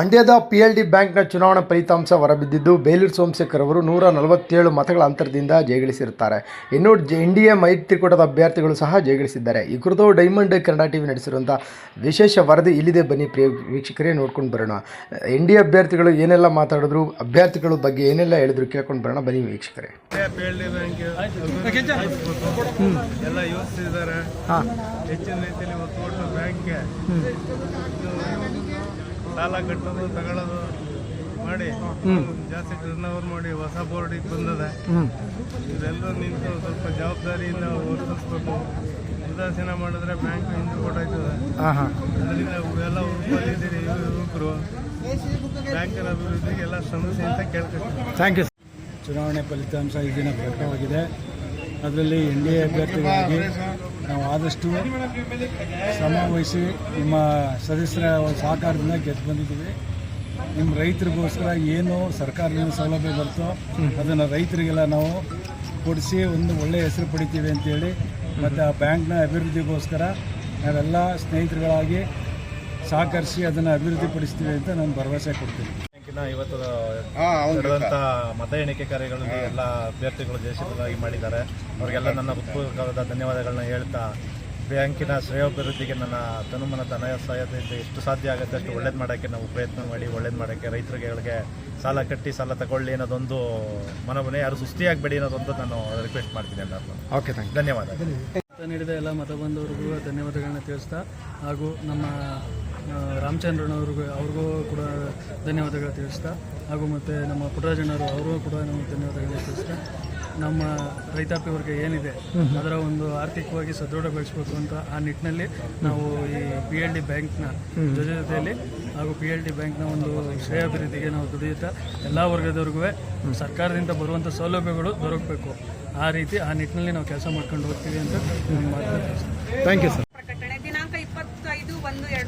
ಮಂಡ್ಯದ P L D ಬ್ಯಾಂಕ್ನ ಚುನಾವಣಾ ಫಲಿತಾಂಶ ಹೊರಬಿದ್ದಿದ್ದು ಬೇಲೂರು ಸೋಮಶೇಖರ್ ಅವರು ನೂರ ನಲವತ್ತೇಳು ಮತಗಳ ಅಂತರದಿಂದ ಜಯಗಳಿಸಿರುತ್ತಾರೆ. ಇನ್ನು ಎನ್ ಡಿ ಎ ಮೈತ್ರಿಕೂಟದ ಅಭ್ಯರ್ಥಿಗಳು ಸಹ ಜಯಗಳಿಸಿದ್ದಾರೆ. ಈ ಕುರಿತು ಡೈಮಂಡ್ ಕನ್ನಡ ಟಿವಿ ನಡೆಸಿರುವಂಥ ವಿಶೇಷ ವರದಿ ಇಲ್ಲಿದೆ ಬನ್ನಿ ಪ್ರಿಯ ವೀಕ್ಷಕರೇ ನೋಡ್ಕೊಂಡು ಬರೋಣ. ಎನ್ ಡಿ ಎ ಅಭ್ಯರ್ಥಿಗಳು ಏನೆಲ್ಲ ಮಾತಾಡಿದ್ರು ಅಭ್ಯರ್ಥಿಗಳ ಬಗ್ಗೆ ಏನೆಲ್ಲ ಹೇಳಿದ್ರು ಕೇಳ್ಕೊಂಡು ಬರೋಣ ಬನ್ನಿ ವೀಕ್ಷಕರೇ. ಎಲ್ಲ ಸಾಲ ಕಟ್ಟೋದು ತಗೊಳ್ಳೋದು ಮಾಡಿ. ಜಾಸ್ತಿ ಟರ್ನ್ ಓವರ್ ಮಾಡಿ ಹೊಸ ಬೋರ್ಡಿಗೆ ಬಂದದ. ಇದೆಲ್ಲರೂ ನಿಂತು ಸ್ವಲ್ಪ ಜವಾಬ್ದಾರಿಯಿಂದ ವರ್ತಿಸ್ಬೇಕು ಉದಾಸೀನ ಮಾಡಿದ್ರೆ ಬ್ಯಾಂಕ್ ಹಿಂದೆ ಕೊಟ್ಟಾಯ್ತದೆ ಅದರಿಂದ ಎಲ್ಲ ಉಳ್ಕೊಂಡಿದ್ದೀರಿ ಯುವಕರು ಬ್ಯಾಂಕಿನ ಅಭಿವೃದ್ಧಿಗೆ ಎಲ್ಲ ಸಮಸ್ಯೆ ಅಂತ ಕೇಳ್ತೀವಿ ಥ್ಯಾಂಕ್ ಯು ಚುನಾವಣೆ ಫಲಿತಾಂಶ ಈ ದಿನ ಪ್ರಕಟವಾಗಿದೆ. ಅದರಲ್ಲಿ ಎನ್ ಡಿ ಎ ಅಭ್ಯರ್ಥಿಗಾಗಿ ನಾವು ಆದಷ್ಟು ಶ್ರಮ ವಹಿಸಿ ನಿಮ್ಮ ಸದಸ್ಯರ ಸಹಕಾರದಿಂದ ಗೆದ್ದು ಬಂದಿದ್ದೀವಿ. ನಿಮ್ಮ ರೈತರಿಗೋಸ್ಕರ ಏನು ಸರ್ಕಾರದಿಂದ ಸೌಲಭ್ಯ ಬರ್ತೋ ಅದನ್ನು ರೈತರಿಗೆಲ್ಲ ನಾವು ಕೊಡಿಸಿ ಒಂದು ಒಳ್ಳೆಯ ಹೆಸರು ಪಡಿತೀವಿ ಅಂತೇಳಿ ಮತ್ತು ಆ ಬ್ಯಾಂಕ್ನ ಅಭಿವೃದ್ಧಿಗೋಸ್ಕರ ನಾವೆಲ್ಲ ಸ್ನೇಹಿತರುಗಳಾಗಿ ಸಹಕರಿಸಿ ಅದನ್ನು ಅಭಿವೃದ್ಧಿಪಡಿಸ್ತೀವಿ ಅಂತ ನಾನು ಭರವಸೆ ಕೊಡ್ತೀನಿ. ಇವತ್ತು ನಡೆದಂಥ ಮತ ಎಣಿಕೆ ಕಾರ್ಯಗಳಲ್ಲಿ ಎಲ್ಲ ಅಭ್ಯರ್ಥಿಗಳು ಜಯಶೀಲರಾಗಿ ಮಾಡಿದ್ದಾರೆ. ಅವರಿಗೆಲ್ಲ ನನ್ನ ಹೃತ್ಪೂರ್ವಕವಾದ ಧನ್ಯವಾದಗಳನ್ನ ಹೇಳ್ತಾ ಬ್ಯಾಂಕಿನ ಶ್ರೇಯೋಭಿವೃದ್ಧಿಗೆ ನನ್ನ ತನುಮನ ತನಯ ಸಹಾಯದಿಂದ ಎಷ್ಟು ಸಾಧ್ಯ ಆಗುತ್ತೆ ಅಷ್ಟು ಒಳ್ಳೇದು ಮಾಡೋಕ್ಕೆ ನಾವು ಪ್ರಯತ್ನ ಮಾಡಿ ಒಳ್ಳೇದು ಮಾಡೋಕ್ಕೆ ರೈತರಿಗೆ ಸಾಲ ಕಟ್ಟಿ ಸಾಲ ತಗೊಳ್ಳಿ ಅನ್ನೋದೊಂದು ಮನವನೆ ಯಾರು ಸುಸ್ತಿಯಾಗಬೇಡಿ ಅನ್ನೋದೊಂದು ನಾನು ರಿಕ್ವೆಸ್ಟ್ ಮಾಡ್ತೀನಿ ಎಲ್ಲರೂ ಓಕೆ ಥ್ಯಾಂಕ್ ಧನ್ಯವಾದಗಳು. ಮತ ನೀಡಿದ ಎಲ್ಲ ಮತ ಬಂದವರಿಗೂ ಧನ್ಯವಾದಗಳನ್ನ ತಿಳಿಸ್ತಾ ಹಾಗೂ ನಮ್ಮ ರಾಮಚಂದ್ರನವ್ರಿಗೂ ಅವ್ರಿಗೂ ಕೂಡ ಧನ್ಯವಾದಗಳು ತಿಳಿಸ್ತಾ ಹಾಗೂ ಮತ್ತು ನಮ್ಮ ಪುಟ್ಟರಾಜಣ್ಣವರು ಅವ್ರಿಗೂ ಕೂಡ ನಮಗೆ ಧನ್ಯವಾದಗಳು ತಿಳಿಸ್ತಾ ನಮ್ಮ ರೈತಾಪಿ ವರ್ಗ ಏನಿದೆ ಅದರ ಒಂದು ಆರ್ಥಿಕವಾಗಿ ಸದೃಢಗೊಳಿಸಬೇಕು ಅಂತ ಆ ನಿಟ್ಟಿನಲ್ಲಿ ನಾವು ಈ ಪಿ ಎಲ್ ಡಿ ಬ್ಯಾಂಕ್ನ ಜೊತೆ ಜೊತೆಯಲ್ಲಿ ಹಾಗೂ ಪಿ ಎಲ್ ಡಿ ಬ್ಯಾಂಕ್ನ ಒಂದು ಶ್ರೇಯಾಭಿವೃದ್ಧಿಗೆ ನಾವು ದುಡಿಯುತ್ತಾ ಎಲ್ಲ ವರ್ಗದವ್ರಿಗೂ ಸರ್ಕಾರದಿಂದ ಬರುವಂಥ ಸೌಲಭ್ಯಗಳು ದೊರಕಬೇಕು. ಆ ರೀತಿ ಆ ನಿಟ್ಟಿನಲ್ಲಿ ನಾವು ಕೆಲಸ ಮಾಡ್ಕೊಂಡು ಹೋಗ್ತೀವಿ ಅಂತ ಥ್ಯಾಂಕ್ ಯು ಸರ್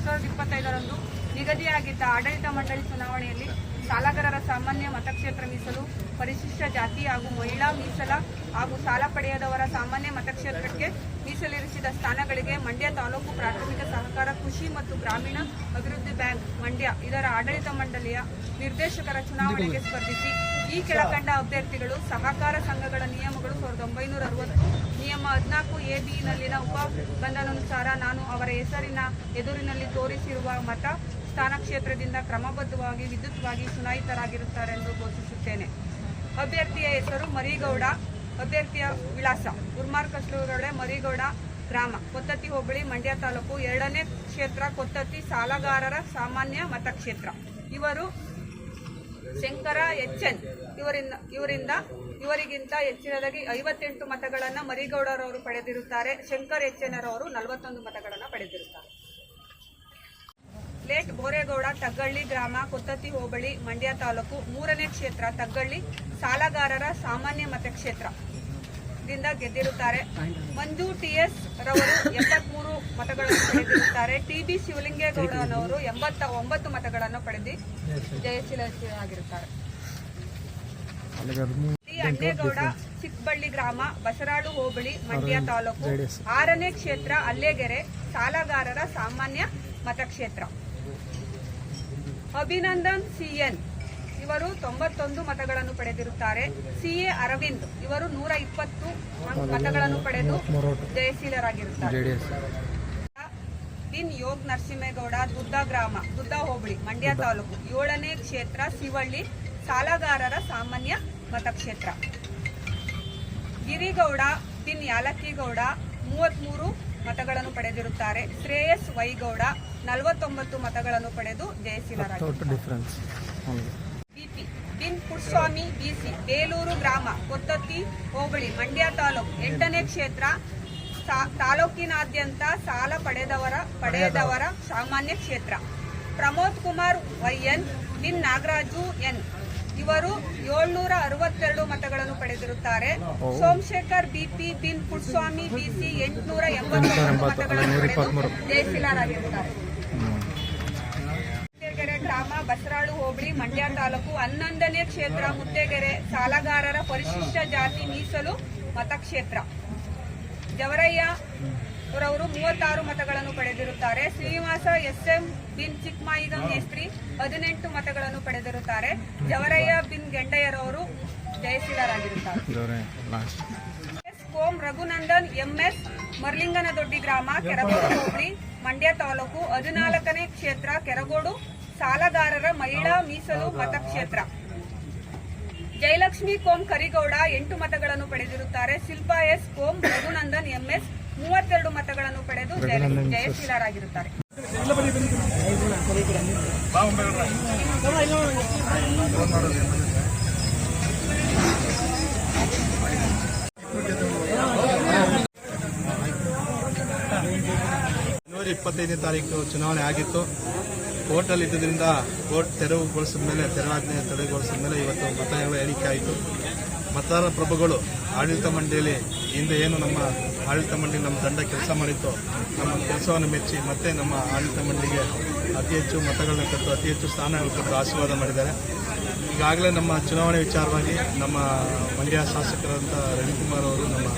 ಸಾವಿರದ ಇಪ್ಪತ್ತೈದರಂದು ನಿಗದಿಯಾಗಿದ್ದ ಆಡಳಿತ ಮಂಡಳಿ ಚುನಾವಣೆಯಲ್ಲಿ ಸಾಲಗಾರರ ಸಾಮಾನ್ಯ ಮತಕ್ಷೇತ್ರ ಮೀಸಲು, ಪರಿಶಿಷ್ಟ ಜಾತಿ ಹಾಗೂ ಮಹಿಳಾ ಮೀಸಲ ಹಾಗೂ ಸಾಲ ಪಡೆಯದವರ ಸಾಮಾನ್ಯ ಮತಕ್ಷೇತ್ರಕ್ಕೆ ಮೀಸಲಿರಿಸಿದ ಸ್ಥಾನಗಳಿಗೆ ಮಂಡ್ಯ ತಾಲೂಕು ಪ್ರಾಥಮಿಕ ಸಹಕಾರ ಕೃಷಿ ಮತ್ತು ಗ್ರಾಮೀಣ ಅಭಿವೃದ್ಧಿ ಬ್ಯಾಂಕ್, ಮಂಡ್ಯ. ಇದರ ಆಡಳಿತ ಮಂಡಳಿಯ ನಿರ್ದೇಶಕರ ಚುನಾವಣೆಗೆ ಸ್ಪರ್ಧಿಸಿ ಈ ಕೆಳಕಂಡ ಅಭ್ಯರ್ಥಿಗಳು ಸಹಕಾರ ಸಂಘಗಳ ನಿಯಮಗಳು ಸಾವಿರದ ಒಂಬೈನೂರ ಅರವತ್ತು, ನಿಯಮ ಹದಿನಾಲ್ಕು ಎ ಬಿನಲ್ಲಿನ ಉಪಬಂಧನಾನುಸಾರ ನಾನು ಅವರ ಹೆಸರಿನ ಎದುರಿನಲ್ಲಿ ತೋರಿಸಿರುವ ಮತ ಸ್ಥಾನ ಕ್ಷೇತ್ರದಿಂದ ಕ್ರಮಬದ್ಧವಾಗಿ, ವಿದ್ಯುತ್ವಾಗಿ ಚುನಾಯಿತರಾಗಿರುತ್ತಾರೆಂದು ಘೋಷಿಸುತ್ತೇನೆ. ಅಭ್ಯರ್ಥಿಯ ಹೆಸರು ಮರಿಗೌಡ, ಅಭ್ಯರ್ಥಿಯ ವಿಳಾಸ ಗುರ್ಮಾರ್ ಕಸ್ಲೂರೊಳೆ ಮರಿಗೌಡ ಗ್ರಾಮ. ಕೊತ್ತತ್ತಿ ಹೋಬಳಿ, ಮಂಡ್ಯ ತಾಲೂಕು ಎರಡನೇ ಕ್ಷೇತ್ರ, ಕೊತ್ತತ್ತಿ ಸಾಲಗಾರರ ಸಾಮಾನ್ಯ ಮತಕ್ಷೇತ್ರ. ಇವರು ಶಂಕರ ಎಚ್ ಎನ್ ಇವರಿಂದ ಇವರಿಂದ, ಇವರಿಗಿಂತ ಹೆಚ್ಚಿನದಾಗಿ ಐವತ್ತೆಂಟು ಮತಗಳನ್ನು ಮರಿಗೌಡರವರು ಪಡೆದಿರುತ್ತಾರೆ. ಶಂಕರ್ ಎಚ್ ಎನ್ ರವರು ನಲವತ್ತೊಂದು ಮತಗಳನ್ನು ಪಡೆದಿರುತ್ತಾರೆ. ಲೇಟ್ ಬೋರೇಗೌಡ ತಗ್ಗಳ್ಳಿ ಗ್ರಾಮ ಕೊತ್ತತ್ತಿ ಹೋಬಳಿ ಮಂಡ್ಯ ತಾಲೂಕು ಮೂರನೇ ಕ್ಷೇತ್ರ ತಗ್ಗಳ್ಳಿ ಸಾಲಗಾರರ ಸಾಮಾನ್ಯ ಮತಕ್ಷೇತ್ರ ದಿಂದ ಗೆದ್ದಿರುತ್ತಾರೆ. ಮಂಜು ಟಿಎಸ್ ರವರು ಎಂಬತ್ಮೂರು ಮತಗಳನ್ನು ಪಡೆದಿರುತ್ತಾರೆ. ಟಿಬಿ ಶಿವಲಿಂಗೇಗೌಡನವರು ಎಂಬತ್ತ ಒಂಬತ್ತು ಮತಗಳನ್ನು ಪಡೆದು ಜಯಶೀಲರಾಗಿರುತ್ತಾರೆ ಟಿ ಅಣ್ಣೇಗೌಡ ಚಿಕ್ಕಬಳ್ಳಿ ಗ್ರಾಮ ಬಸರಾಳು ಹೋಬಳಿ ಮಂಡ್ಯ ತಾಲೂಕು ಆರನೇ ಕ್ಷೇತ್ರ ಅಲ್ಲೇಗೆರೆ ಸಾಲಗಾರರ ಸಾಮಾನ್ಯ ಮತಕ್ಷೇತ್ರ ಅಭಿನಂದನ್ ಸಿಎನ್. ಇವರು ತೊಂಬತ್ತೊಂದು ಮತಗಳನ್ನು ಪಡೆದಿರುತ್ತಾರೆ. C A Aravind. ಇವರು ನೂರ ಇಪ್ಪತ್ತು ಮತಗಳನ್ನು ಪಡೆದು ಜಯಶೀಲರಾಗಿರುತ್ತಾರೆ. ಬಿನ್ ಯೋಗ್ ನರಸಿಂಹೇಗೌಡ ದುದ್ದ ಗ್ರಾಮ ದುದ್ದ ಹೋಬಳಿ ಮಂಡ್ಯ ತಾಲೂಕು. ಏಳನೇ ಕ್ಷೇತ್ರ ಶಿವಳ್ಳಿ ಸಾಲಗಾರರ ಸಾಮಾನ್ಯ ಮತಕ್ಷೇತ್ರ. ಗಿರಿಗೌಡ ಬಿನ್ ಯಾಲಕ್ಕಿಗೌಡ ಮೂವತ್ಮೂರು ಮತಗಳನ್ನು ಪಡೆದಿರುತ್ತಾರೆ. ಶ್ರೇಯಸ್ ವೈಗೌಡ ನಲವತ್ತೊಂಬತ್ತು ಮತಗಳನ್ನು ಪಡೆದು ಜಯಶೀಲರಾಗಿರುತ್ತಾರೆ ಬಿಪಿ ಬಿನ್ ಪುಟ್ಸ್ವಾಮಿ ಬಿಸಿ ಬೇಲೂರು ಗ್ರಾಮ ಕೊತ್ತತ್ತಿ ಹೋಬಳಿ ಮಂಡ್ಯ ತಾಲೂಕು ಎಂಟನೇ ಕ್ಷೇತ್ರ ತಾಲೂಕಿನಾದ್ಯಂತ ಸಾಲ ಪಡೆದವರ ಪಡೆದವರ ಸಾಮಾನ್ಯ ಕ್ಷೇತ್ರ. ಪ್ರಮೋದ್ ಕುಮಾರ್ ವೈಎನ್ ಬಿನ್ ನಾಗರಾಜು ಎನ್. ಇವರು ಏಳ್ನೂರ ಅರವತ್ತೆರಡು ಮತಗಳನ್ನು ಪಡೆದಿರುತ್ತಾರೆ. ಸೋಮಶೇಖರ್ ಬಿಪಿ ಬಿನ್ ಪುಟ್ಸ್ವಾಮಿ ಬಿಸಿ ಎಂಟುನೂರ ಎಂಬತ್ತೊಂಬತ್ತು ಮತಗಳನ್ನು ಪಡೆದು ಜಯಶೀಲರಾಗಿರುತ್ತಾರೆ. ಮುತ್ತೇಗೆರೆ ಗ್ರಾಮ ಬಸರಾಳು ಹೋಬಳಿ ಮಂಡ್ಯ ತಾಲೂಕು ಹನ್ನೊಂದನೇ ಕ್ಷೇತ್ರ ಮುತ್ತೇಗೆರೆ ಸಾಲಗಾರರ ಪರಿಶಿಷ್ಟ ಜಾತಿ ಮೀಸಲು ಮತಕ್ಷೇತ್ರ. ಜವರಯ್ಯ ಅವರು ಮೂವತ್ತಾರು ಮತಗಳನ್ನು ಪಡೆದಿರುತ್ತಾರೆ ಶ್ರೀನಿವಾಸ ಎಸ್ಎಂ ಬಿನ್ ಚಿಕ್ಮಾಯಿಗಂ ಮೇಸ್ತ್ರಿ ಹದಿನೆಂಟು ಮತಗಳನ್ನು ಪಡೆದಿರುತ್ತಾರೆ. ಜವರಯ್ಯ ಬಿನ್ ಗೆಂಡಯ್ಯರವರು ಜಯಶೀಲರಾಗಿರುತ್ತಾರೆ. ಎಸ್ ಕೋಂ ರಘುನಂದನ್ ಎಂಎಸ್ ಮರ್ಲಿಂಗನದೊಡ್ಡಿ ಗ್ರಾಮ ಕೆರಗೋಡು ಹೋಬಳಿ ಮಂಡ್ಯ ತಾಲೂಕು ಹದಿನಾಲ್ಕನೇ ಕ್ಷೇತ್ರ ಕೆರಗೋಡು ಸಾಲಗಾರರ ಮಹಿಳಾ ಮೀಸಲು ಮತಕ್ಷೇತ್ರ. ಜಯಲಕ್ಷ್ಮಿ ಕೋಂ ಕರಿಗೌಡ ಎಂಟು ಮತಗಳನ್ನು ಪಡೆದಿರುತ್ತಾರೆ. ಶಿಲ್ಪಾ ಎಸ್ ಕೋಂ ರಘುನಂದನ್ ಎಂಎಸ್ ಮೂವತ್ತೆರಡು ಮತಗಳನ್ನು ಪಡೆದು ಜಯ- ಜಯಶೀಲರಾಗಿರುತ್ತಾರೆ. ಜನವರಿ ಇಪ್ಪತ್ತೈದನೇ ತಾರೀಕು ಚುನಾವಣೆ ಆಗಿತ್ತು. ಕೋರ್ಟಲ್ಲಿ ಇದ್ದುದರಿಂದ ಕೋರ್ಟ್ ತೆರವುಗೊಳಿಸಿದ ಮೇಲೆ ತೆರವಾಜ್ಞೆ ತೆರವುಗೊಳಿಸಿದ ಮೇಲೆ ಇವತ್ತು ಮತ ಎಣಿಕೆ ಆಯಿತು. ಮತದಾರ ಪ್ರಭುಗಳು ಆಡಳಿತ ಮಂಡಳಿಯಲ್ಲಿ ಹಿಂದೆ ಏನು ನಮ್ಮ ಆಡಳಿತ ಮಂಡಳಿ ನಮ್ಮ ತಂಡ ಕೆಲಸ ಮಾಡಿತ್ತು, ನಮ್ಮ ಕೆಲಸವನ್ನು ಮೆಚ್ಚಿ ಮತ್ತೆ ನಮ್ಮ ಆಡಳಿತ ಮಂಡಳಿಗೆ ಅತಿ ಹೆಚ್ಚು ಮತಗಳನ್ನ ಕೊಟ್ಟು, ಅತಿ ಹೆಚ್ಚು ಸ್ಥಾನಗಳನ್ನು ಕೊಟ್ಟು ಆಶೀರ್ವಾದ ಮಾಡಿದ್ದಾರೆ. ಈಗಾಗಲೇ ನಮ್ಮ ಚುನಾವಣೆ ವಿಚಾರವಾಗಿ ನಮ್ಮ ಮಂಡ್ಯ ಶಾಸಕರಂತ ರವಿಕುಮಾರ್ ಅವರು ನಮ್ಮ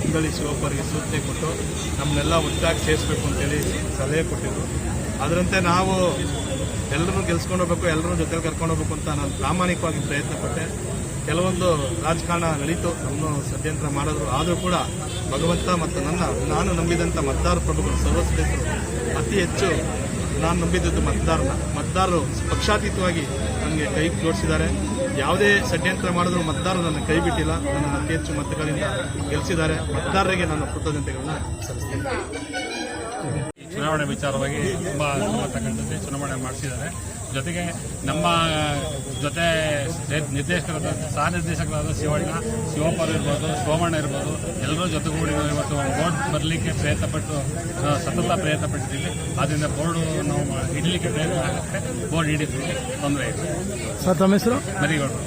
ಕುಂದಳಿ ಶಿವಪ್ಪರಿಗೆ ಸೂಚನೆ ಕೊಟ್ಟು ನಮ್ಮನ್ನೆಲ್ಲ ಒಟ್ಟಾಗಿ ಸೇರಿಸಬೇಕು ಅಂತೇಳಿ ಸಲಹೆ ಕೊಟ್ಟಿದ್ರು. ಅದರಂತೆ ನಾವು ಎಲ್ಲರೂ ಗೆಲ್ಸ್ಕೊಂಡು ಹೋಗ್ಬೇಕು ಎಲ್ಲರೂ ಜೊತೆಗೆ ಕರ್ಕೊಂಡು ಹೋಗ್ಬೇಕು ಅಂತ ನಾನು ಪ್ರಾಮಾಣಿಕವಾಗಿ ಪ್ರಯತ್ನ ಪಟ್ಟೆ ಕೆಲವೊಂದು ರಾಜಕಾರಣ ನಡೀತು, ನಮ್ಮನ್ನು ಷಡ್ಯಂತ್ರ ಮಾಡಿದ್ರು. ಆದರೂ ಕೂಡ ಭಗವಂತ ಮತ್ತು ನನ್ನ, ನಾನು ನಂಬಿದಂಥ ಮತದಾರ ಪ್ರಭುಗಳು, ಸರ್ವ ಅತಿ ಹೆಚ್ಚು ನಾನು ನಂಬಿದ್ದದ್ದು ಮತದಾರನ. ಮತದಾರರು ಪಕ್ಷಾತೀತವಾಗಿ ನನಗೆ ಕೈ ಜೋಡಿಸಿದ್ದಾರೆ. ಯಾವುದೇ ಷಡ್ಯಂತ್ರ ಮಾಡಿದ್ರು ಮತದಾರರು ನನ್ನ ಕೈ ಬಿಟ್ಟಿಲ್ಲ. ನನ್ನ ಅತಿ ಹೆಚ್ಚು ಮತಗಳಿಂದ ಗೆಲ್ಲಿಸಿದ್ದಾರೆ ಮತದಾರರಿಗೆ ನಾನು ಕೃತಜ್ಞತೆಗಳನ್ನ ಸಲ್ಲಿಸ್ತೇನೆ. ಚುನಾವಣೆ ವಿಚಾರವಾಗಿ ತುಂಬ ಚುನಾವಣೆ ಮಾಡಿಸಿದ್ದಾರೆ. ಜೊತೆಗೆ ನಮ್ಮ ಜೊತೆ ನಿರ್ದೇಶಕರಾದ ಸಹ ನಿರ್ದೇಶಕರಾದ ಶಿವಣ್ಣ ಶಿವಪ್ಪರು ಇರ್ಬೋದು ಸೋಮಣ್ಣ ಇರ್ಬೋದು ಎಲ್ಲರೂ ಜೊತೆಗೂಡಿ ಇವತ್ತು ಬೋರ್ಡ್ ಬರಲಿಕ್ಕೆ ಪ್ರಯತ್ನ ಪಟ್ಟು ಆ, ಸತತ ಪ್ರಯತ್ನ ಪಟ್ಟಿದ್ದೀವಿ. ಆದ್ದರಿಂದ ಬೋರ್ಡು ನಾವು ಇಡಲಿಕ್ಕೆ ಪ್ರಯತ್ನ ಆಗುತ್ತೆ. ಬೋರ್ಡ್ ಹಿಡಿದ್ವಿ ತೊಂದರೆ ಇದೆ ಸರ್ ತಮ್ಮ ಹೆಸರು? ಮರಿಗೌಡರು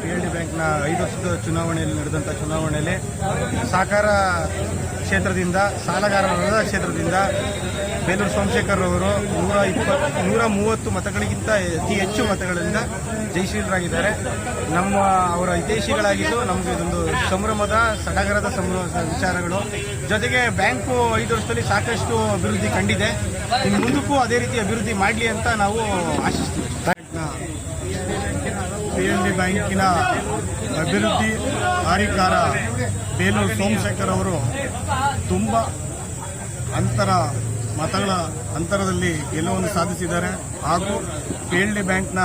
ಪಿ ಎಲ್ ಡಿ ಬ್ಯಾಂಕ್ನ ಐದು ವರ್ಷದ ಚುನಾವಣೆಯಲ್ಲಿ ನಡೆದಂಥ ಚುನಾವಣೆಯಲ್ಲಿ ಸಹಕಾರ ಕ್ಷೇತ್ರದಿಂದ, ಸಾಲಗಾರರ ಕ್ಷೇತ್ರದಿಂದ ಬೇಲೂರು ಸೋಮಶೇಖರ್ ಅವರು ನೂರ ಇಪ್ಪತ್ತು ನೂರ ಮೂವತ್ತು ಮತಗಳಿಗಿಂತ ಅತಿ ಹೆಚ್ಚು ಮತಗಳಿಂದ ಜಯಶೀಲರಾಗಿದ್ದಾರೆ. ನಮ್ಮ ಅವರ ಹಿತೈಷಿಗಳಾಗಿದ್ದು ನಮಗೆ ಇದೊಂದು ಸಂಭ್ರಮದ, ಸಡಗರದ ಸಂಭ್ರಮದ ವಿಚಾರಗಳು. ಜೊತೆಗೆ ಬ್ಯಾಂಕು ಐದು ವರ್ಷದಲ್ಲಿ ಸಾಕಷ್ಟು ಅಭಿವೃದ್ಧಿ ಕಂಡಿದೆ. ಇನ್ನು ಮುಂದಕ್ಕೂ ಅದೇ ರೀತಿ ಅಭಿವೃದ್ಧಿ ಮಾಡಲಿ ಅಂತ ನಾವು ಆಶಿಸ್ತೀವಿ. ಪಿ ಎಲ್ ಡಿ ಬ್ಯಾಂಕಿನ ಅಭಿವೃದ್ಧಿ ಕಾರ್ಯಕಾರ ಬೇಲೂರು ಸೋಮಶೇಖರ್ ಅವರು ತುಂಬ ಅಂತರ ಮತಗಳ ಅಂತರದಲ್ಲಿ ಗೆಲುವನ್ನು ಸಾಧಿಸಿದ್ದಾರೆ. ಹಾಗೂ ಪಿ ಎಲ್ ಡಿ ಬ್ಯಾಂಕ್ನ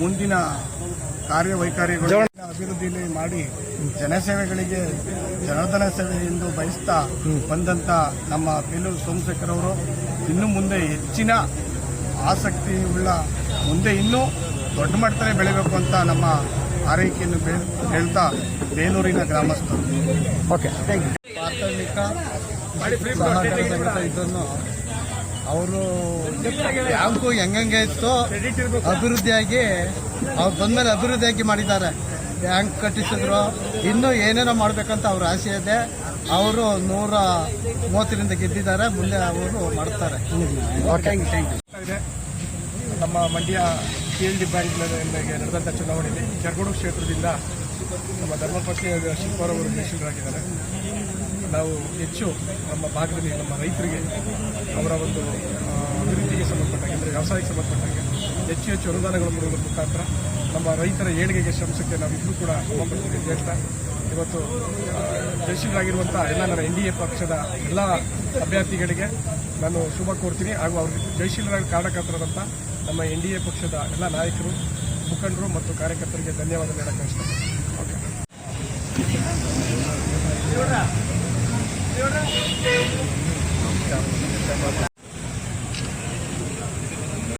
ಮುಂದಿನ ಕಾರ್ಯವೈಖರಿಗಳು ಅಭಿವೃದ್ಧಿಯಲ್ಲಿ ಮಾಡಿ ಜನಸೇವೆಗಳಿಗೆ ಜನಾರ್ದನ ಸೇವೆ ಎಂದು ಬಯಸ್ತಾ ಬಂದಂತ ನಮ್ಮ ಬೇಲೂರು ಸೋಮಶೇಖರ್ ಅವರು ಇನ್ನು ಮುಂದೆ ಹೆಚ್ಚಿನ ಆಸಕ್ತಿ ಉಳ್ಳ ಮುಂದೆ ಇನ್ನೂ ದೊಡ್ಡ ಮಟ್ಟದಲ್ಲಿ ಬೆಳಿಬೇಕು ಅಂತ ನಮ್ಮ ಆರೈಕೆಯನ್ನು ಹೇಳ್ತಾ ಬೇಲೂರಿನ ಗ್ರಾಮಸ್ಥರು. ಓಕೆ. ಥ್ಯಾಂಕ್ ಯು ಪ್ರಾಥಮಿಕ ಇದನ್ನು ಅವರು ಬ್ಯಾಂಕು ಹೆಂಗಂಗೆ ಇತ್ತು ಅಭಿವೃದ್ಧಿಯಾಗಿ ಅವ್ರು ಬಂದ್ಮೇಲೆ ಅಭಿವೃದ್ಧಿಯಾಗಿ ಮಾಡಿದ್ದಾರೆ. ಬ್ಯಾಂಕ್ ಕಟ್ಟಿಸಿದ್ರು ಇನ್ನೂ ಏನೇನೋ ಮಾಡಬೇಕಂತ ಅವ್ರ ಆಸೆ ಇದೆ. ಅವರು ನೂರ ಮೂವತ್ತರಿಂದ ಗೆದ್ದಿದ್ದಾರೆ ಮುಂದೆ ಅವರು ಮಾಡ್ತಾರೆ. ಓಕೆ. ಇದೆ. ನಮ್ಮ Mandya P L D bank ನಡೆದಂಥ ಚುನಾವಣೆಯಲ್ಲಿ ಕೆರಗೋಡು ಕ್ಷೇತ್ರದಿಂದ ನಮ್ಮ ಧರ್ಮಪತ್ನಿ ಅವರು ಜಯಶೀಲರಾಗಿದ್ದಾರೆ ನಾವು ಹೆಚ್ಚು ನಮ್ಮ ಭಾಗದಲ್ಲಿ ನಮ್ಮ ರೈತರಿಗೆ ಅವರ ಒಂದು ಅಭಿವೃದ್ಧಿಗೆ ಸಂಬಂಧಪಟ್ಟಾಗೆ ಅಂದರೆ ವ್ಯವಸಾಯಕ್ಕೆ ಸಂಬಂಧಪಟ್ಟಾಗೆ ಹೆಚ್ಚು ಹೆಚ್ಚು ಅನುದಾನಗಳು ಕೊಡುವುದರ ಮುಖಾಂತರ ನಮ್ಮ ರೈತರ ಏಳಿಗೆಗೆ ಶ್ರಮಿಸೋಕ್ಕೆ ನಾವಿಬ್ಬರೂ ಕೂಡ ಶ್ರಮಪಡ್ತೀವಿ ಹೇಳ್ತಾ ಇವತ್ತು ಜಯಶೀಲರಾಗಿರುವಂಥ ಎಲ್ಲ ನನ್ನ ಎನ್ ಡಿ ಎ ಪಕ್ಷದ ಎಲ್ಲ ಅಭ್ಯರ್ಥಿಗಳಿಗೆ ನಾನು ಶುಭ ಕೋರ್ತೀನಿ. ಹಾಗೂ ಅವರು ಜಯಶೀಲರಾಗಿ ಕಾರಣಕರ್ತರಾದಂಥ ನಮ್ಮ ಎನ್ ಡಿ ಎ ಪಕ್ಷದ ಎಲ್ಲ ನಾಯಕರು, ಮುಖಂಡರು ಮತ್ತು ಕಾರ್ಯಕರ್ತರಿಗೆ ಧನ್ಯವಾದ ಹೇಳಕ್ಕೆ ಇಷ್ಟಪಡ್ತೀನಿ. ಓಕೆ.